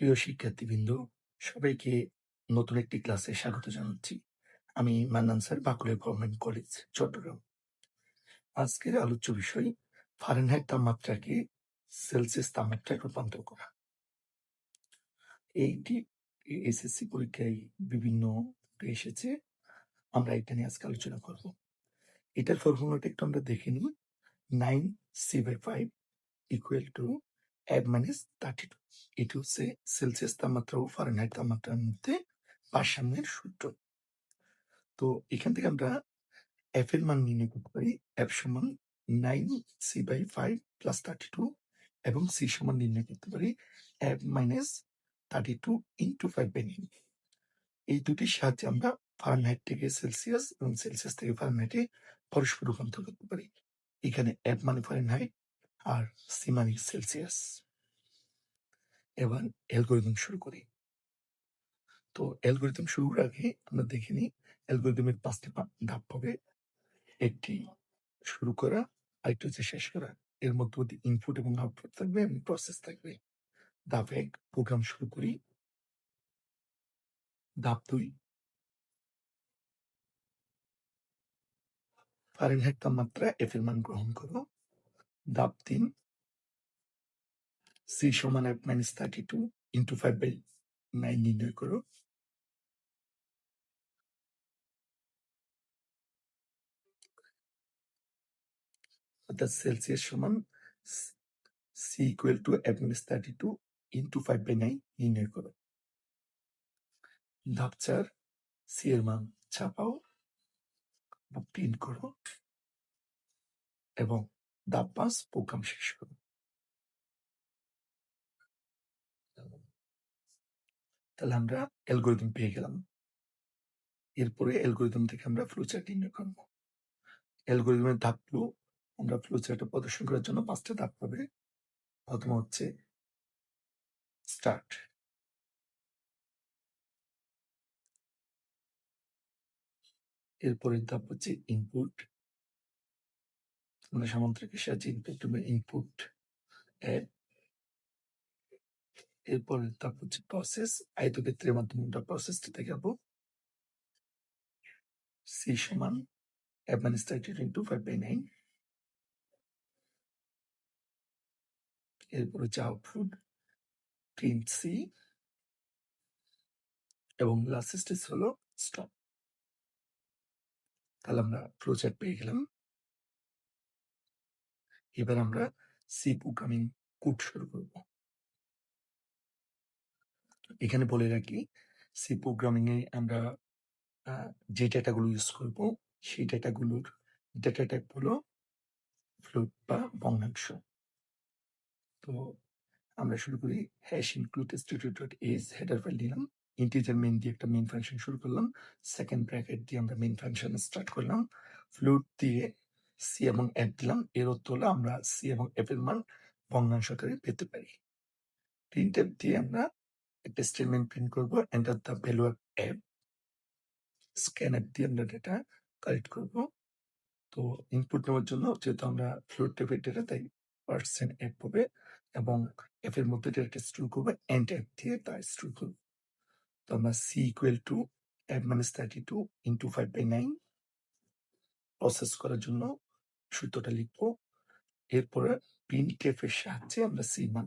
প্রিয় শিক্ষার্থীবৃন্দ, সবাইকে নতুন একটি ক্লাসে স্বাগত জানাচ্ছি। আমি Mannan sir Bankura government college, Chittagong. আজকের আলোচ্য বিষয় ফারেনহাইট তাপমাত্রাকে সেলসিয়াস তাপমাত্রায় রূপান্তর করা। এইটি এসএসসি পরীক্ষায় বিভিন্ন এসেছে। আমরা এটা নিয়ে আজকে আলোচনা করব। এটার ফর্মুলাটা একটু আমরা দেখে নিই। Nine C by five equal to minus thirty two এটি হচ্ছে সেলসিয়াস তাপমাত্রা ও ফারেনহাইট তাপমাত্রার মধ্যে ভারসাম্যের সূত্র তো এখান থেকে আমরা এফ এর মান নির্ণয় করতে পারি। এফ সমান nine C by five plus thirty two এবং সি সমান নির্ণয় করতে পারি। F minus thirty two into five by nine এই দুটির সাহায্যে আমরা ফারেনহাইট থেকে সেলসিয়াস এবং সেলসিয়াস থেকে ফারেনহাইটে পরস্পর রূপান্তর করতে পারি। এখানে এফ মানে ফারেনহাইট আর সি মানে সেলসিয়াস। এবার অ্যালগোরিদম শুরু করি। তো অ্যালগোরিদম শুরুর আগে আমরা দেখে নিই, অ্যালগোরিদমের পাঁচটি ধাপ হবে। একটি শুরু করা, আরেকটি হচ্ছে শেষ করা। এর মধ্যে ইনপুট এবং আউটপুট থাকবে, এবং প্রসেস থাকবে। ধাপ এক প্রোগ্রাম শুরু করি। ধাপ দুই ফারেনহাইট তাপমাত্রা এফ এর মান গ্রহণ করো। ধাপ তিন সি সমান F minus thirty two into five by nine নির্ণয় করো। অর্থাৎ সেলসিয়াস সমান C equal to F minus thirty two into five by nine নির্ণয় করো। ধাপ চার সি এর মান ছাপাও বা প্রিন্ট করো। এবং ধাপ পাঁচ প্রোগ্রাম শেষ তাহলে অ্যালগোরিদম পেয়ে গেলাম। এরপরে অ্যালগোরিদম থেকে আমরা ফ্লোচার্ট নির্ণয় করব। অ্যালগোরিদমের ধাপগুলো আমরা ফ্লোচার্টে প্রদর্শন করার জন্য পাঁচটা ধাপ পাবে। প্রথম হচ্ছে স্টার্ট এরপরের ধাপ হচ্ছে ইনপুট আমরা সামান্তরিকের সাহায্যে ইনপুট অ্যাড এরপরের ধাপ হচ্ছে প্রসেস আয়তক্ষেত্রের মাধ্যমে আমরা প্রসেসটি দেখাবো। সি সমান F minus thirty into five by nine এরপর হচ্ছে আউটপুট প্রিন্ট সি এবং লাস্ট স্টেজ হলো স্টপ তাহলে আমরা ফ্লোচার্ট পেয়ে গেলাম। এবার আমরা সি প্রোগ্রামিং কোড শুরু করব। এখানে বলে রাখি সি প্রোগ্রামিং এ আমরা যে ডেটাগুলো ইউজ করব, সেই ডেটাগুলোর ডেটা টাইপ হলো ফ্লোট বা ভগ্নাংশ তো আমরা শুরু করি hash include dot S header file দিলাম ইন্টিজার মেন দিয়ে একটা মেন ফাংশন শুরু করলাম সেকেন্ড ব্র্যাকেট দিয়ে আমরা মেন ফাংশন স্টার্ট করলাম ফ্লোট দিয়ে সি এবং এফ দিলাম। এর হলো আমরা সি এবং এফ এর মান ভগ্নাংশ আকারে পেতে পারি। প্রিন্ট এফ দিয়ে আমরা একটা স্টেটমেন্ট প্রিন্ট করব enter the value of F scanf দিয়ে আমরা ডেটা কালেক্ট করব। তো ইনপুট নেওয়ার জন্য যেহেতু আমরা ফ্লোট টাইপের ডেটা তাই পার্সেন্ট অ্যাপ হবে এবং এফ এর মধ্যে ডেটা স্টোর করব এন্ড অ্যাপ দিয়ে তা স্টোর করব। তো আমরা C equal to F minus thirty two into five by nine process করার জন্য সূত্রটা লিখব। এরপরে প্রিন্ট এফ এর সাহায্যে আমরা সি মান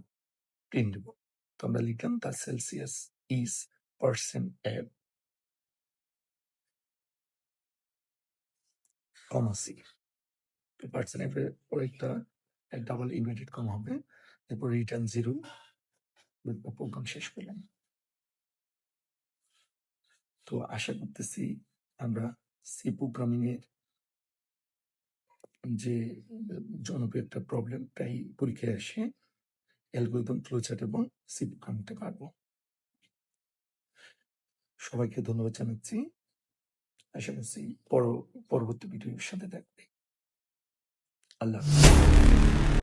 প্রিন্ট দেবো। তো আমরা লিখলাম তার Celsius is percent F comma C percent F এর একটা ডাবল ইনভার্টেড কম হবে। এরপর রিটার্ন জিরো প্রোগ্রাম শেষ করলাম। তো আশা করতেছি আমরা সি প্রোগ্রামিং এর যে, জনপ্রিয় একটা প্রবলেম প্রায় পরীক্ষায় আসে অ্যালগোরিদম ফ্লোচার্ট এবং সিপ আনতে পারব সবাইকে ধন্যবাদ জানাচ্ছি। আশা করছি পর, পরবর্তী ভিডিওর সাথে থাকবে। আল্লাহ।